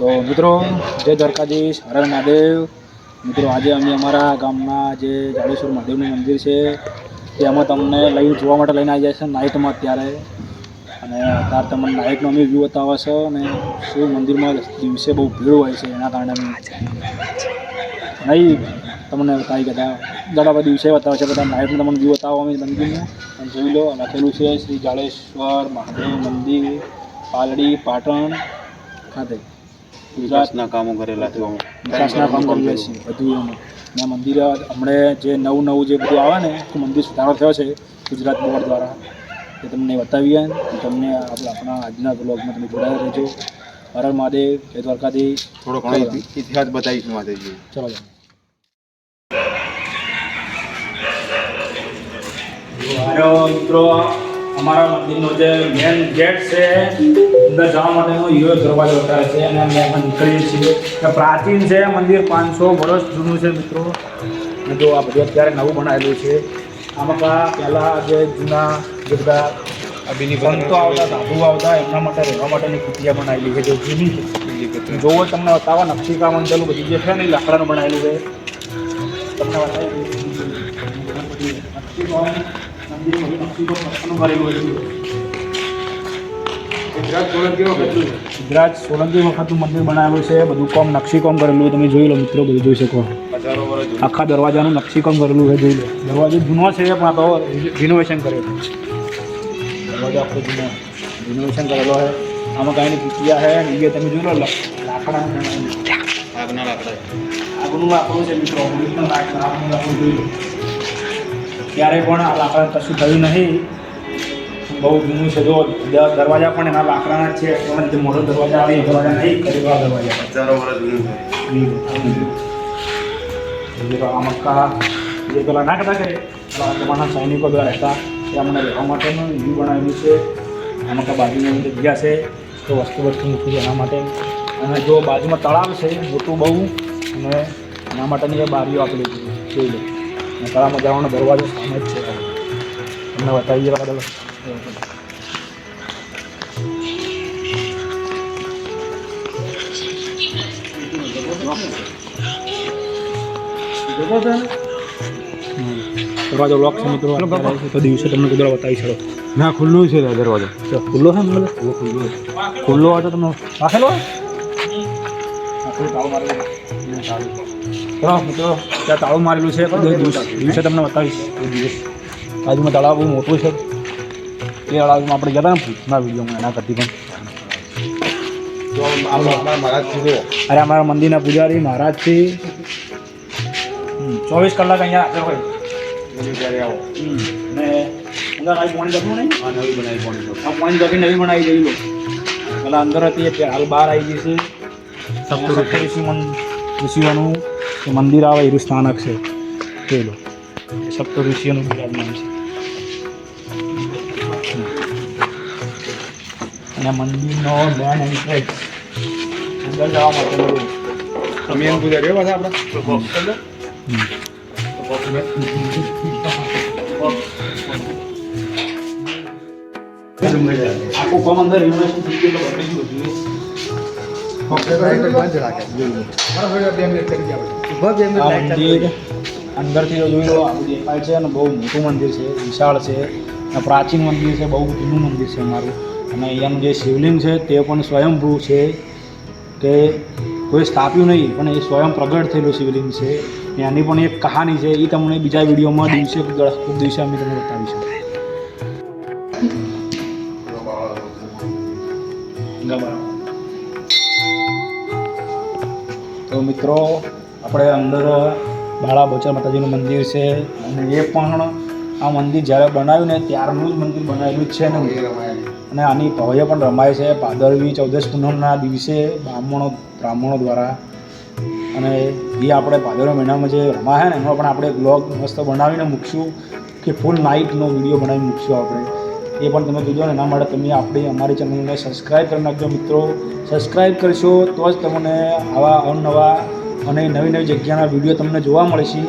તો મિત્રો, જય દ્વારકાધીશ, હર મહાદેવ. મિત્રો, આજે અમે અમારા ગામના જે જાડેશ્વર મહાદેવનું મંદિર છે તેમાં તમને લઈ જોવા માટે લઈને આવી જાય છે, નાઇટમાં અત્યારે. અને અત્યારે તમને નાઇટનો અમે વ્યૂ બતાવે છે અને શું મંદિરમાં દિવસે બહુ ભીડ હોય છે, એના કારણે અમે નહીં તમને બતાવી ગયા દાડા બધા દિવસે બતાવે છે, બધા નાઇટમાં તમને વ્યૂ બતાવો અમે મંદિરનું અને જોઈ લો લખેલું છે, શ્રી જાડેશ્વર મહાદેવ મંદિર, પાલડી, પાટણ ખાતે. વિકાસના કામો કરેલા છે. વિકાસના કામ કરીએ છીએ. બધું ને મંદિર હમણે જે નવું નવું જે બધું આવે ને આખું મંદિર સુધારો થયો છે ગુજરાત બોર્ડ દ્વારા. એ તમને બતાવીએ તમને આપણે આપણા આજના બ્લોગમાં તમે જોડાયા રહેજો. હર મહાદેવ જય દ્વારકાથી થોડો ઘણો ઇતિ- ઇતિહાસ બતાવીશું મહાદેવજી. ચલો જાઓ હાલો મિત્રો. અમારા મંદિરનો જે મેન ગેટ છે, અંદર જવા માટેનો યો દરવાજો અત્યારે છે અને અમે એમાં નીકળીએ છીએ. પ્રાચીન છે મંદિર, પાંચસો વર્ષ જૂનું છે મિત્રો. જો આ બધું અત્યારે નવું બનાવેલું છે. આમાં પહેલાં જે જૂના જે બધા સંતો આવતા સાધુ આવતા, એમના માટે રહેવા માટેની કુટિયા બનાવેલી છે, જે જૂની જોવો તમને બતાવવા નકશીકામ અંદરનું બધી જે છે ને, એ લાકડાનું બનાવેલું છે. તમને બતાવી ગુજરાત સોલંકી વખતનું મંદિર બનાવેલું છે, બધું કોમ નકશીકામ કરેલું તમે જોઈ લો મિત્રો, બધું જોઈ શકો. આખા દરવાજાનું નકશીકામ કરેલું છે જોઈ લો. દરવાજો જૂનો છે, પણ તો રિનોવેશન કરેલું દરવાજો આખો જૂનો. રિનોવેશન કરેલો છે. આમાં કાંઈ કુટિયા છે એ તમે જોઈ લો લાકડા આગના લાકડા આગળનું લાકડું છે, મિત્રો. લાકડા જોઈ લો. ક્યારેય પણ આ લાકડા કશું થયું નહીં. બહુ જૂનું છે જો દરવાજા પણ એના લાકડાના જ છે. પણ જે મોટો દરવાજા આવે એ દરવાજા નહીં કરીવા દરવાજા. હજારો વર્ષ જૂનું છે. આ મક્કા જે પેલા ના કરતા કરે પેલા સૈનિકો દ્વારા રહેતા એ અમને રહેવા માટેનું વ્યૂ બનાવેલું છે. આ મક્કા બાજુની અંદર જગ્યા છે તો વસ્તુ વસ્તુ મૂકવી એના માટે. અને જો બાજુમાં તળાવ છે મોટું બહુ અને એના માટેની બારીઓ આપેલી છે જોઈ લો. તળાવમાં જવાનો દરવાજો સામે જ છે. તમને બતાવી જવા બદલ દરવાજો લોક છે મિત્રો. તો દિવસે તમને કુદરત બતાવી છોડો. ના ખુલ્લું છે દરવાજો. ખુલ્લો છે ખુલ્લો? ખુલ્લું ખુલ્લો હોય તો તમને રાખેલો ત્યાં તાળું મારેલું છે પણ દિવસ તમને બતાવીશ દિવસ બાજુમાં તળાવ બહુ મોટું છે એ તળાવમાં આપણે ગયા હતા વિડીયોમાં એના કરતી પણ અરે અમારા મંદિરના પૂજારી મહારાજથી ચોવીસ કલાક અહીંયા હોય આવો ને અંદર આવી નહીં નવી બનાવી પાણી આ દઈ લો પેલા અંદર હતી અત્યારે હાલ બહાર આવી ગઈ છે. સપ્તઋષિ મન ઋષિઓનું જે મંદિર આવે એનું સ્થાનક છે. પેલું સપ્ત ઋષિઓનું બિરાજમાન છે. અને મંદિરનો મેન એન્ટ્રેન્સ અંદર જવા માટે તમે એમ પૂજા રહ્યો પાછા આપણે. આખું કોમ અંદર થઈ ગયું અંદરથી જોઈ લો આવું દેખાય છે અને બહુ મોટું મંદિર છે વિશાળ છે. અને પ્રાચીન મંદિર છે બહુ જૂનું મંદિર છે અમારું. અને અહીંયાનું જે શિવલિંગ છે તે પણ સ્વયંભૂ છે. કે કોઈ સ્થાપ્યું નહીં પણ એ સ્વયં પ્રગટ થયેલું શિવલિંગ છે. એની પણ એક કહાની છે એ તમને બીજા વિડીયોમાં દિવસે ખૂબ દિવસે અમે તમને બતાવીશું. તો મિત્રો, આપણે અંદર, બાળા બચર માતાજીનું મંદિર છે. અને એ પણ આ મંદિર જ્યારે બનાવ્યું ને, ત્યારનું જ મંદિર બનાવેલું જ છે ને. અને આની ભવ્ય પણ રમાય છે. ભાદરવી ચૌદસ પૂનમના દિવસે બ્રાહ્મણો બ્રાહ્મણો દ્વારા. અને એ આપણે ભાદરવી મહિનામાં જે રમાય ને, એમાં પણ આપણે બ્લોગ મસ્ત બનાવીને મૂકશું. કે ફૂલ નાઇટનો વીડિયો બનાવી મૂકશું આપણે. એ પણ તમે જોજો અને એના માટે તમે આપણી અમારી ચેનલને સબસ્ક્રાઈબ કરી નાખજો મિત્રો. સબસ્ક્રાઈબ કરશો તો જ તમને આવા અવનવા અને નવી નવી જગ્યાના વીડિયો તમને જોવા મળશે.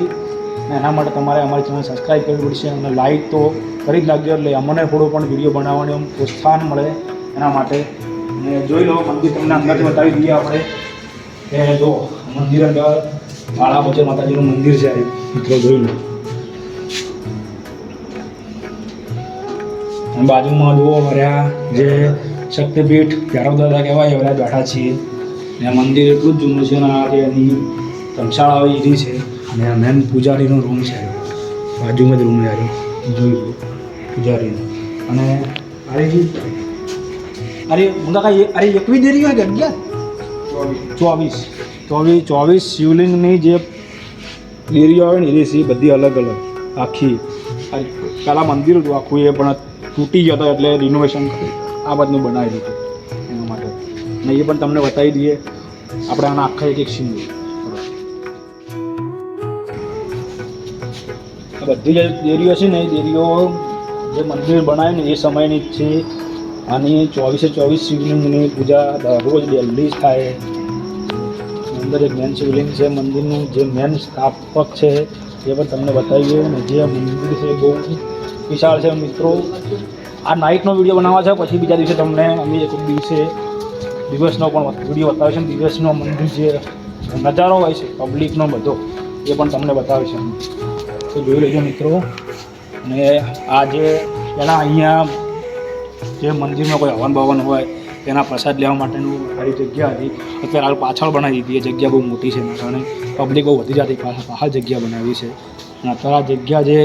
એના માટે તમારે અમારી ચેનલ સબસ્ક્રાઈબ કરવી પડશે અને લાઈક તો કરી જ નાખજો એટલે અમને થોડો પણ વીડિયો બનાવવાનો પ્રોત્સાહન મળે. એના માટે અને જોઈ લો મંદિર તમને અંદરથી બતાવી દઈએ આપણે. કે જો મંદિર અંદર બાળા બચર માતાજીનું મંદિર છે. મિત્રો જોઈ લો. બાજુમાં જુઓ ભર્યા જે શક્તિપીઠ ભૈરવ દાદા કહેવાય, એવડા બેઠા છીએ. ને મંદિર એટલું જ જૂનું છે અને આ એની ધર્મશાળા આવી એરી છે, અને મેન પૂજારીનો રૂમ છે. બાજુમાં જ રૂમ યાર જોઈ લો, પૂજારીનો. અને અરે અરે તો કાંઈ અરે એકવી દેરી હોય કે અગિયાર? ચોવીસ. ચોવીસ ચોવીસ શિવલિંગની જે દેરીઓ આવે ને, એ બધી અલગ અલગ આખી પહેલાં મંદિર હતું, આખું એ પણ તૂટી ગયો હતો એટલે રિનોવેશન આ બધું બનાવી દીધું એના માટે. ને એ પણ તમને બતાવી દઈએ. આપણે આના આખા એક એક સીન બધી જે દેરીઓ છે ને, એ દેરીઓ જે મંદિર બનાવ્યું ને, એ સમયની જ છે. આની ચોવીસે ચોવીસ શિવલિંગની પૂજા દરરોજ ડેલી થાય. અંદર એક મેન શિવલિંગ છે. મંદિરનું જે મેન સ્થાપક છે, એ પણ તમને બતાવીએ અને જે મંદિર છે બહુ વિશાળ છે મિત્રો. આ નાઇટનો વીડિયો બનાવવા છે, પછી બીજા દિવસે તમને અમે એક દિવસે દિવસનો પણ વીડિયો બતાવે છે દિવસનો મંદિર જે નજારો હોય છે, પબ્લિકનો બધો, એ પણ તમને બતાવે છે. તો જોઈ લેજો મિત્રો. અને આ જે પહેલાં અહીંયા જે મંદિરમાં કોઈ હવન ભવન હોય, તેના પ્રસાદ લેવા માટેનું સારી જગ્યા હતી. અત્યારે હાલ પાછળ બનાવી દીધી એ જગ્યા બહુ મોટી છે એના કારણે. પબ્લિક બહુ વધી જતી પાછળ પાછળ જગ્યા બનાવી છે. અને અત્યારે આ જગ્યા જે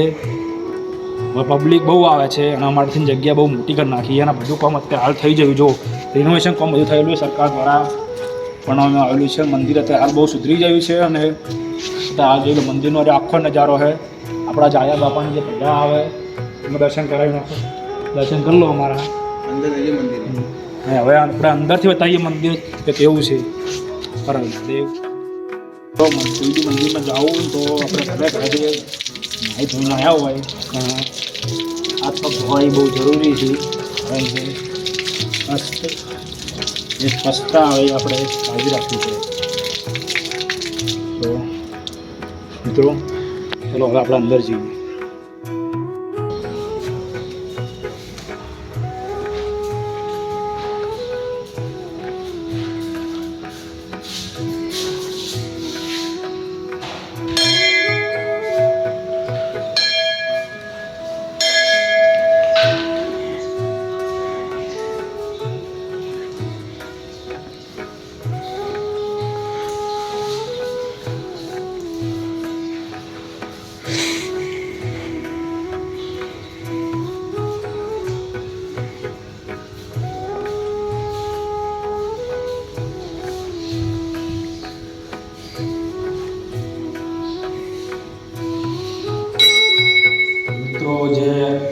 પબ્લિક બહુ આવે છે એના માટેથી જગ્યા બહુ મોટી કરી નાખી એના બધું કામ અત્યારે હાલ થઈ ગયું. જો રિનોવેશન કામ બધું થયેલું છે સરકાર દ્વારા પણ આવેલું છે મંદિર અત્યારે હાલ બહુ સુધરી ગયું છે અને હાલ જોઈ મંદિરનો આખો નજારો છે આપણા જાયા બાપાની જે પહેલાં આવે એમાં દર્શન કરાવી નાખો. દર્શન કરી લો અમારા. અંદર મંદિર અને હવે આપણે અંદરથી બતાવીએ મંદિર કે કેવું છે. કરાવી દેવ તો મ- મંદિરમાં જવું તો આપણે ઘરે ઘરેથી નાહી ધોઈને આવ્યા હોય પણ હાથ પગ બહુ જરૂરી છે કારણ કે સ્વચ્છતા આવે આપણે કાળજી રાખવી પડે તો મિત્રો ચલો હવે આપણે અંદર જઈએ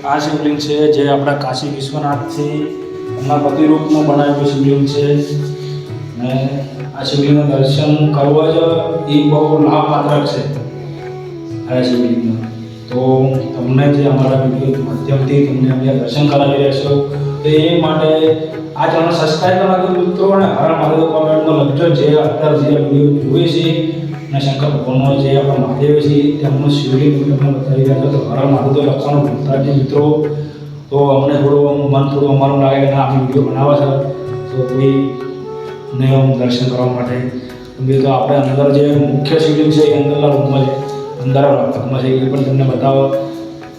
આ શિવલિંગ છે જે આપણા કાશી વિશ્વનાથથી એમના પ્રતિરૂપમાં બનાવેલું શિવલિંગ છે. ને આ શિવલિંગનું દર્શન કરવા જ એ બહુ લાભપાત્રક છે આ શિવલિંગમાં તો તમને જે અમારા વીડિયો માધ્યમથી તમને અમે દર્શન કરાવી રહેશો તો એ માટે આ ચેનલ સબસ્ક્રાઈબ કરવા મિત્રો અને હર મહાદેવ કોમેન્ટમાં લખજો જે અત્યારે જે વીડિયો જોઈએ છે. અને શંકર ભગવાનનો જે આપણા મહાદેવ છે, તેમનું શિવલિંગ તમને બતાવી રહ્યા તો હર મહાદેવ લખવાનું ભૂલતા જ મિત્રો, તો અમને થોડું મન થોડું અમારું લાગે કે ના આપણે વીડિયો બનાવવા છે. તો કોઈ ને દર્શન કરવા માટે. બીજું તો આપણે અંદર જે મુખ્ય શિવલિંગ છે, એ અંદરના રૂમમાં છે. અંદર રૂમમાં છે, એ પણ તમને બતાવો.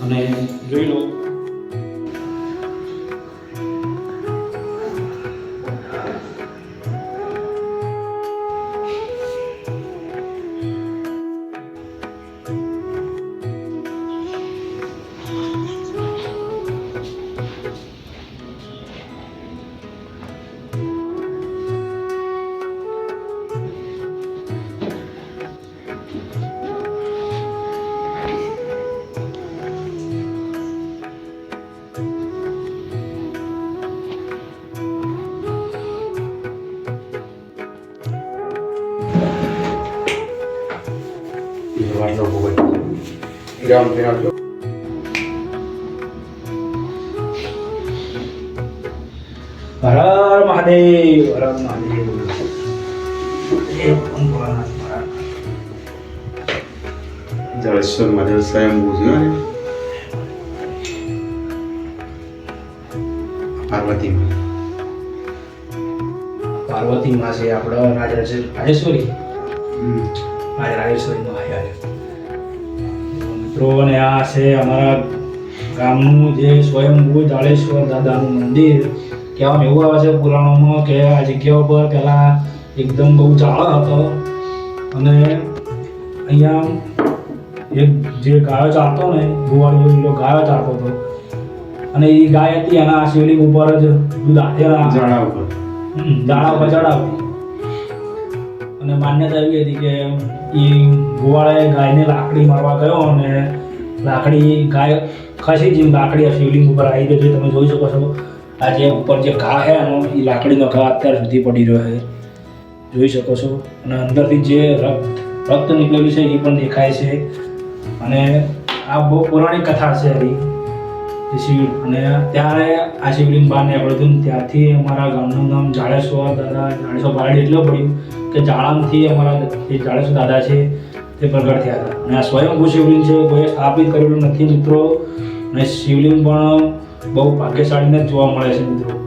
અને જોઈ લો. ગ્રામ ફેરવજો હર હર મહાદેવ હર મહાદેવ. જળેશ્વર મહાદેવ સ્વયંભૂ છે ને પાર્વતી પાર્વતી માં છે આપણે રાજ રાજેશ્વરી. રાજ રાજેશ્વરીનો ભાઈ આવે મિત્રો અને આ છે અમારા ગામનું જે સ્વયંભૂ જાડેશ્વર દાદાનું મંદિર. કહેવામાં એવું આવે છે પુરાણોમાં કે આ જગ્યા ઉપર પહેલાં એકદમ બહુ ચાળો હતો. અને અહીંયા એક જે ગાયો ચાલતો ને ગુવાળીઓ લીલો ગાયો ચાલતો હતો. અને એ ગાય હતી એના શિવલિંગ ઉપર જ દૂધ ઉપર. દાણા ઉપર ચડાવતી. અને માન્યતા એવી હતી કે એ ગોવાળાએ ગાયને લાકડી મારવા ગયો અને લાકડી ગાય ખસી જેમ લાકડી આ શિવલિંગ ઉપર આવી ગઈ છે, તમે જોઈ શકો છો. આ જે ઉપર જે ઘા છે, એનો એ લાકડીનો ઘા અત્યાર સુધી પડી રહ્યો છે. જોઈ શકો છો. અને અંદરથી જે રક્ત રક્ત નીકળેલું છે એ પણ દેખાય છે. અને આ બહુ પૌરાણિક કથા છે એની. જે શિવ. અને ત્યારે આ શિવલિંગ બહાર નીકળ્યું હતું ત્યારથી અમારા ગામનું નામ જાડેશ્વર, દાદા, જાડેશ્વર બારડી એટલે પડ્યું કે જાળામથી અમારા જે જાડેશ્વર દાદા છે તે પ્રગટ થયા હતા. અને આ સ્વયંભૂ શિવલિંગ છે, કોઈ સ્થાપિત કરેલું નથી મિત્રો. અને શિવલિંગ પણ બહુ ભાગ્યશાળીને જોવા મળે છે મિત્રો.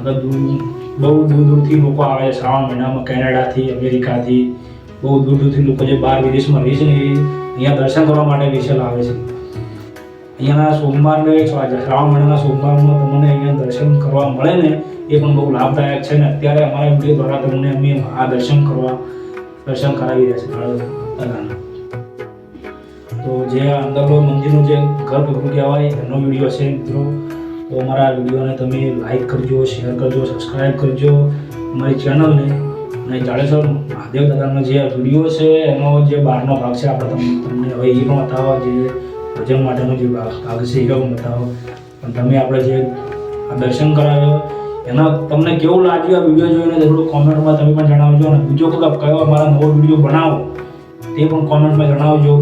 નકર દૂર, બહુ દૂર દૂરથી લોકો આવે છે. શ્રાવણ મહિનામાં કેનેડાથી, અમેરિકાથી, બહુ દૂર દૂરથી લોકો જે બહાર વિદેશમાં રહે છે ને એ અહીંયા દર્શન કરવા માટે વિશેલ આવે છે. અહીંયાના સોમવારને શ્રાવણ મહિનાના સોમવારમાં તમને અહીંયા દર્શન કરવા મળે ને, એ પણ બહુ લાભદાયક છે ને. અત્યારે અમારા વીડિયો દ્વારા તમને અમે આ દર્શન કરવા, દર્શન કરાવી રહ્યા છે તો જે આ અંદરનો મંદિરનું જે ગર્ભગૃહ કહેવાય એનો વીડિયો છે મિત્રો. તો અમારા વિડીયોને તમે લાઈક કરજો, શેર કરજો, સબસ્ક્રાઈબ કરજો અમારી ચેનલને. અને જાડેશ્વર મહાદેવ દાદાનો જે વીડિયો છે, એનો જે બહારનો ભાગ છે, આપણે તમને તમને હવે એ પણ બતાવવા જે ભજન માટેનો જે ભાગ છે એ હું બતાવો. તમે આપણે જે આ દર્શન કરાવ્યો, એના તમને કેવું લાગ્યું આ વીડિયો જોઈને જરૂર કોમેન્ટમાં તમે પણ જણાવજો અને બીજો કોઈ કયો અમારા નવો વીડિયો બનાવો, તે પણ કોમેન્ટમાં જણાવજો.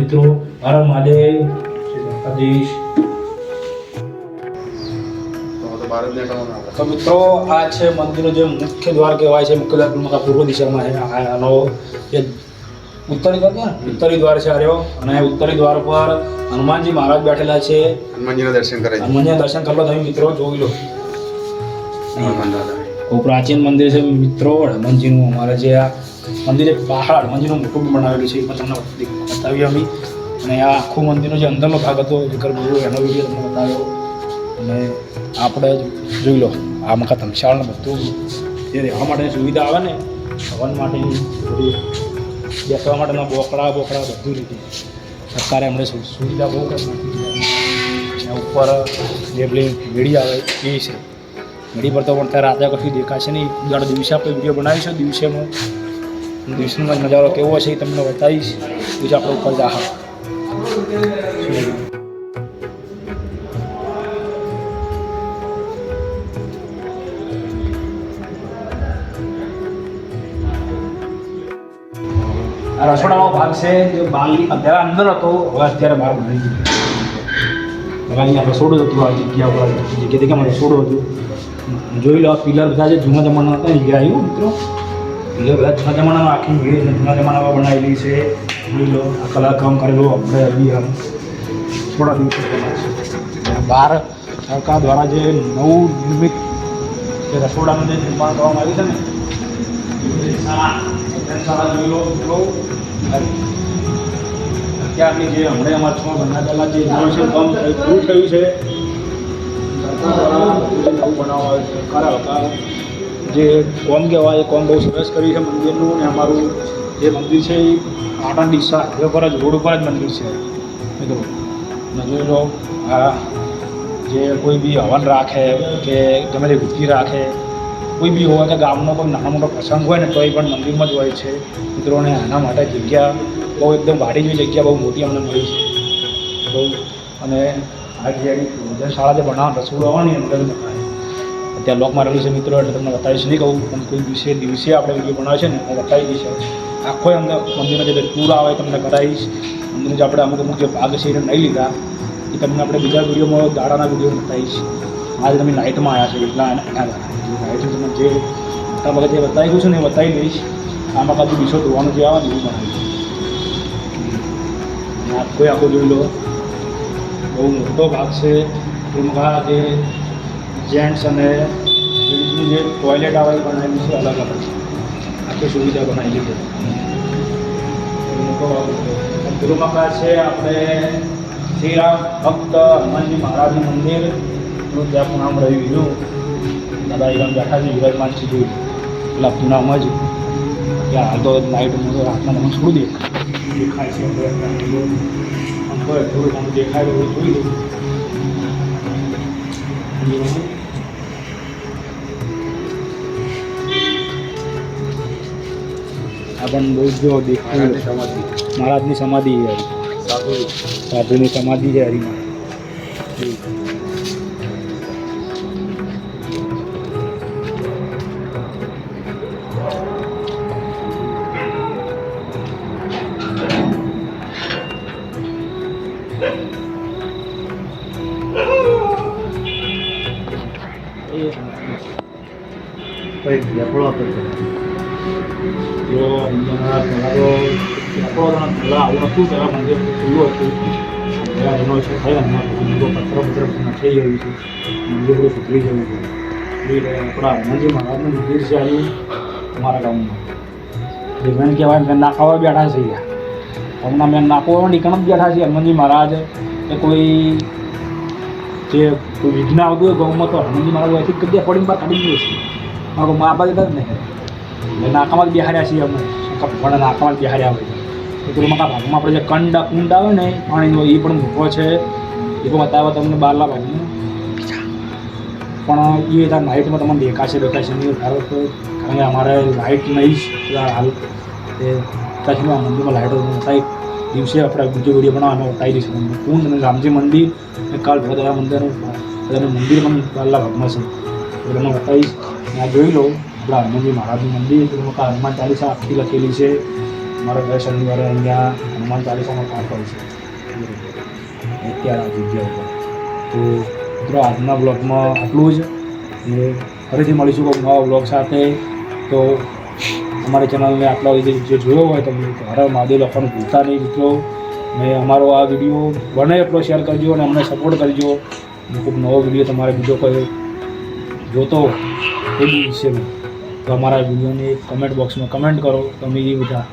મિત્રો હર મહાદેવ, શ્રી તો મિત્રો, આ છે મંદિરનો જે મુખ્ય દ્વાર કહેવાય છે મુખ્ય દ્વાર પૂર્વ- દિશામાં છે. આનો જે ઉત્તરી દ્વાર ને ઉત્તરી દ્વાર છે આર્યો અને ઉત્તરી દ્વાર પર હનુમાનજી મહારાજ બેઠેલા છે. હનુમાનજીના દર્શન કરે હનુમાનજીના દર્શન કરો તમે મિત્રો જોઈ લો. બહુ પ્રાચીન મંદિર છે મિત્રો. હનુમાનજીનું અમારે જે આ મંદિર એક પહાડ હનુમાનજીનું મોટું બનાવેલું છે એ પણ તમને બતાવી અમે. અને આ આખું મંદિરનો જે અંદરનો ભાગ હતો જે ગર્ભગૃહ એનો વીડિયો તમને બતાવ્યો. અને આપણે જોઈ લો આ મકા તમશાળનું બધું જે રહેવા માટેની સુવિધા આવે ને હવન માટેની બધી બેસવા માટેના બોકડા બોકડા બધું લીધું. સરકારે અમને સુવિધા બહુ કરી નાખી છે. ઉપર લેબલિંગ મેળી આવે એ છે. મેળી પર તો પણ ત્યારે રાતે કશું દેખાશે નહીં. દાડો દિવસે આપણે વીડિયો બનાવીશું. દિવસેનો દિવસનો નજારો કેવો હશે એ તમને બતાવીશ. દિવસે આપણે ઉપર જા રસોડાનો ભાગ છે, જે બાલી અત્યારે અંદર હતો, હવે અત્યારે બહાર બની દીધું હવે અહીંયા રસોડું હતું, આ જગ્યા ઉપર જગ્યા જગ્યામાં રસોડું હતું. જોઈ લો પિલર બધા જે જૂના જમાના હતા ને એ આવ્યું મિત્રો. પિલર બધા જૂના જમાનામાં આખી ભીડ જૂના જમાનામાં બનાવેલી છે. જોઈ લો, આ કલાકામ કરેલો, આપણે હજી આમ થોડા દિવસો પહેલાં બહાર સરકાર દ્વારા જે નવું નિર્મિત જે રસોડાનું જે નિર્માણ કરવામાં આવ્યું છે ને એ જોઈ લો મિત્રો અત્યારની જે હમણાં અમારા છ મહિના પહેલાં જે છે કામ પૂરું થયું છે સરકાર દ્વારા નવું બનાવવા આવે હતા જે કોમ કહેવાય એ કોમ બહુ સરસ કરી છે મંદિરનું ને અમારું જે મંદિર છે એ આણંદ ડીસા એ પર જ રોડ ઉપર જ મંદિર છે મિત્રો જોઈ લો આ જે કોઈ બી હવન રાખે કે ગમે તે વૃત્તિ રાખે કોઈ બી હોય કે ગામનો કોઈ નાનો મોટો પ્રસંગ હોય ને તો એ પણ મંદિરમાં જ હોય છે. મિત્રોને આના માટે જગ્યા બહુ એકદમ વાડી જેવી જગ્યા બહુ મોટી અમને મળી છે. બહુ. અને આ જે ભોજનશાળા જે બનાવવા રસોડું આવવાની અંદર બનાવે. અત્યારે લોક મારેલું છે મિત્રો, એટલે તમને બતાવીશ નહીં કહું, પણ કોઈ દિવસે દિવસે આપણે વીડિયો બનાવે છે ને, હું બતાવી દઈશ આખો અમને મંદિરનો જે ટૂર આવે તમને કરાવીશ. મંદિરનો જે આપણે અમુક અમુક જે ભાગ છે એને નહીં લીધા, એ તમને આપણે બીજા વિડીયોમાં દાડાના વીડિયો બતાવીશ. આજે તમે નાઇટમાં આવ્યા છે, એટલા એના જે મોટા ભાગે જે બતાવી દઉં છું ને એ બતાવી દઈશ. આમાં કાજુ બીસો ધોવાનું જે આવે ને એવું બનાવી આખો આખો જોઈ લો. બહુ મોટો ભાગ છે. ટૂંકા જે જેન્ટ્સ અને લેડીઝ જે ટોયલેટ આવે એ બનાવેલું છે અલગ અલગ. આખી સુવિધા બનાવેલી છે. ગુરુમકા છે. આપણે શ્રીરામ ભક્ત હનુમાનજી મહારાજનું મંદિર. નું ત્યાં નામ રહ્યું. ઈરામ બેઠા છે વિરાજમાન છે પેલા પૂનામાં જ. ત્યાં હાલ તો લાઇટ મોટો રાતના તમે છોડી દે. દેખાય છે આમ થોડું ઘણું દેખાય તો જોઈ લઉં આ બહુ જો દેખાય. સમાધિ. મહારાજની સમાધિ. સાધુની સમાધિ છે હરીમાં. અહીંયા પહેલાં તો આપણો જણા પહેલાં આવું નહોતું પહેલાં મંદિર ખુલ્લું હતું. પહેલાં એનો છે થયા એમાં પથ્થરો પથ્થર થઈ ગયું છે. મંદિર બધું સુધરી ગયું છે. એટલે આપણા હનુમાનજી મહારાજનું મંદિર છે આવ્યું અમારા ગામમાં મેન કહેવાય મેં નાખાવા બેઠા છે હમણાં મેં નાખવા નીકળ જ બેઠા છે હનુમાનજી મહારાજ. કે કોઈ જે કોઈ વિઘ્ન આવતું હોય ગૌમાં તો હનુમાનજી મહારાજ અહીંથી કદી પડીને બહાર કાઢી દે છે મારા મા બાપ જ નહીં. નાકામાં જ બિહાર્યા છીએ અમે. ભગવાનના નાખવા બિહાર્યા હોય. તો પેલું ભાગમાં આપણે જે કંડ કુંડ આવે ને, પાણીનો એ પણ મૂકો છે. એ પણ બતાવે તમને બહારલા ભાગનું પણ એ તાર નાઇટમાં તમને દેખાશે દેખાશે નહીં. ધારો કે કારણ કે અમારે લાઇટ નહીં જ હાલ. એ કચ્છમાં આ મંદિરમાં લાઇટો થાય દિવસે આપણે બીજો વીડિયો બનાવવાનો ઉતારી દઈશું. કુંડ અને રામજી મંદિર અને કાલ ભગત મંદિરનું મંદિર પણ બહારલા ભાગમાં છે. એટલે હું બતાવીશ. ત્યાં જોઈ લો આપણા હનુમાનજી મહારાજનું મંદિર તેમાં હનુમાન ચાલીસા આખી લખેલી છે. મારા દર શનિવારે અહીંયા હનુમાન ચાલીસાનો પાઠ હોય છે. અત્યારે આ જગ્યા ઉપર. તો મિત્રો, આજના બ્લોગમાં આટલું જ. અને ફરીથી મળીશું કોઈ નવા બ્લોગ સાથે. તો અમારી ચેનલને આટલા રીતે જોયો હોય તો હર મહાદેવ લખવાનું ભૂલતા નહીં મિત્રો. ને અમારો આ વીડિયો બને એટલો શેર કરજો અને અમને સપોર્ટ કરજો. ખૂબ નવો વીડિયો તમારે બીજો કોઈ જોતો એ બી વિશે તો અમારા વિડીયોની કમેન્ટ બોક્સમાં કમેન્ટ કરો. તમે એ બધા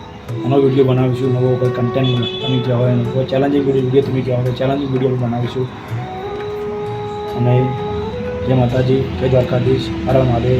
આનો વીડિયો બનાવીશું, નવો કોઈ કન્ટેન્ટ તમે જ્યાં હોય અને કોઈ ચેલેન્જિંગ વીડિયો તમે કહેવા હોય ચેલેન્જિંગ વીડિયો બનાવીશું. અને જય માતાજી, જય દ્વારકાધીશ હર મહાદેવ.